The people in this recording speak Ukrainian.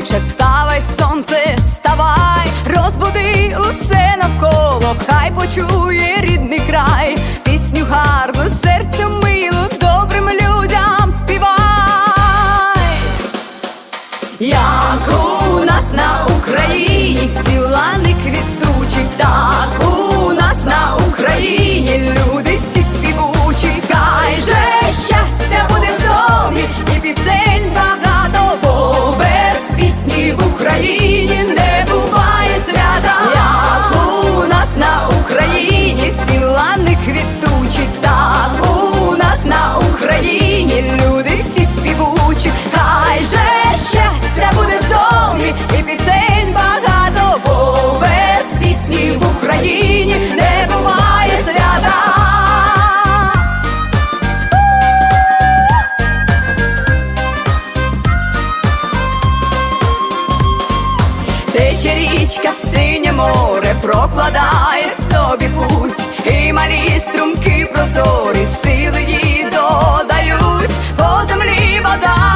чоловіче, вставай, сонце, вставай, розбуди усе навколо, хай почує рідний край, пісню гарну, серцю милу, добрим людям співай, як у нас на Україні всі лани квітучі так. річка в синє море прокладає собі путь, і малі струмки прозорі, сили їй додають, по землі вода.